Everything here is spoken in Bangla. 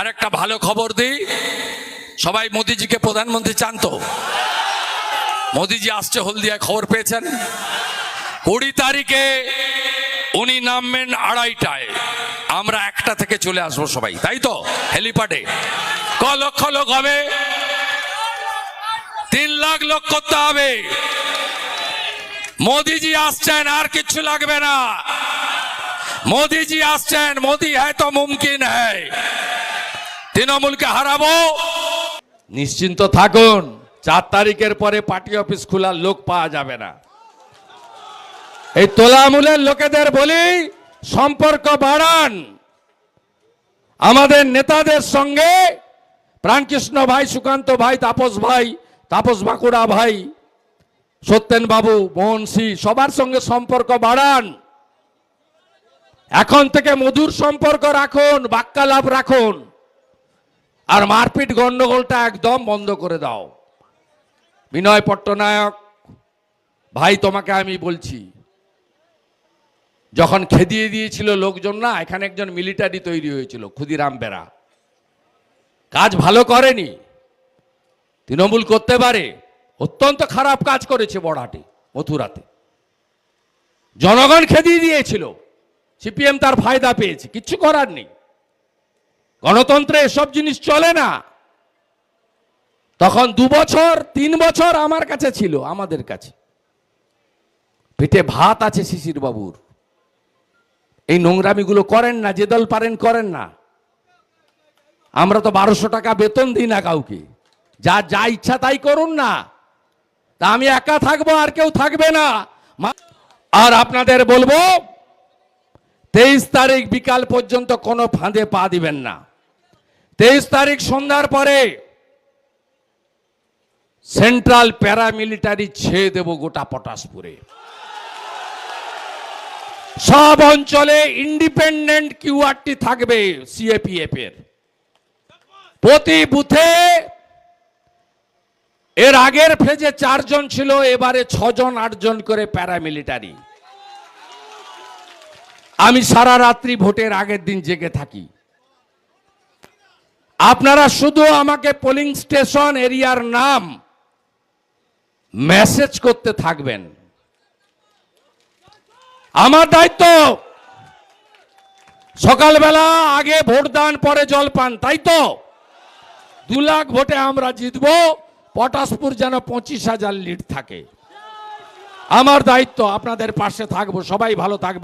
আর একটা ভালো খবর দিই। সবাই মোদিজিকে প্রধানমন্ত্রী চান তো মোদিজি আসছে হলদিয়ায় খবর পেয়েছেন। কুড়ি তারিখে উনি নামবেন আড়াইটায়। আমরা একটা থেকে চলে আসব সবাই, তাই তো? হেলিপ্যাডে। ক লক্ষ লোক হবে? তিন লাখ লোক করতে হবে। মোদিজি আসছেন, আর কিচ্ছু লাগবে না। মোদিজি আসছেন, মোদি হ্যায় তো মুমকিন হ্যায় তৃণমূলকে হারাবো। নিশ্চিন্ত থাকুন, চার তারিখের পরে পার্টি অফিস খোলার লোক পাওয়া যাবে না। এই তোলামূলের লোকেদের বলি, সম্পর্ক বাড়ান। আমাদের নেতাদের সঙ্গে প্রাণকৃষ্ণ ভাই, সুকান্ত ভাই, তাপস ভাই, তাপস বাঁকুড়া ভাই, সত্যেন বাবু, মোহন সবার সঙ্গে সম্পর্ক বাড়ান। এখন থেকে মধুর সম্পর্ক রাখুন, বাক্যালাপ রাখুন। আর মারপিট গন্ডগোলটা একদম বন্ধ করে দাও। বিনয় পট্টনায়ক, ভাই তোমাকে আমি বলছি, যখন খেদিয়ে দিয়েছিল লোকজন না, এখানে একজন মিলিটারি তৈরি হয়েছিল, ক্ষুদিরাম বেরা। কাজ ভালো করেনি। তৃণমূল করতে পারে। অত্যন্ত খারাপ কাজ করেছে বড়াটে মথুরাতে। জনগণ খেদিয়ে দিয়েছিল। সিপিএম তার ফায়দা পেয়েছে, কিচ্ছু করার নেই। গণতন্ত্রে এসব জিনিস চলে না। তখন দু বছর, তিন বছর আমার কাছে ছিল, আমাদের কাছে। পেটে ভাত আছে শিশির বাবুর এই নোংরামিগুলো করেন না, যে দল পারেন করেন না। আমরা তো বারোশো টাকা বেতন দিই না কাউকে। যা যা ইচ্ছা তাই করুন না। তা আমি একা থাকব, আর কেউ থাকবে না। আর আপনাদের বলব, তেইশ তারিখ বিকাল পর্যন্ত কোনো ফাঁদে পা দিবেন না। তেইশ তারিখ সন্ধ্যার পরে সেন্ট্রাল প্যারামিলিটারি ছেয়ে দেব গোটা পটাশপুরে। সব অঞ্চলে ইন্ডিপেন্ডেন্ট কিউআরটি থাকবে সিএপিএফ এর প্রতি বুথে এর আগের ফেজে চারজন ছিল, এবারে ছজন, আটজন করে প্যারামিলিটারি। আমি সারা রাত্রি ভোটের আগের দিন জেগে থাকি। আপনারা শুধু আমাকে পোলিং স্টেশন এরিয়ার নাম মেসেজ করতে থাকবেন। আমার দায়িত্ব, সকালবেলা আগে ভোট দান পরে জল পান, তাই তো? দু লাখ ভোটে আমরা জিতবো, পটাশপুর যেন পঁচিশ হাজার লিড থাকে। আমার দায়িত্ব, আপনাদের পাশে থাকব, সবাই ভালো থাকবে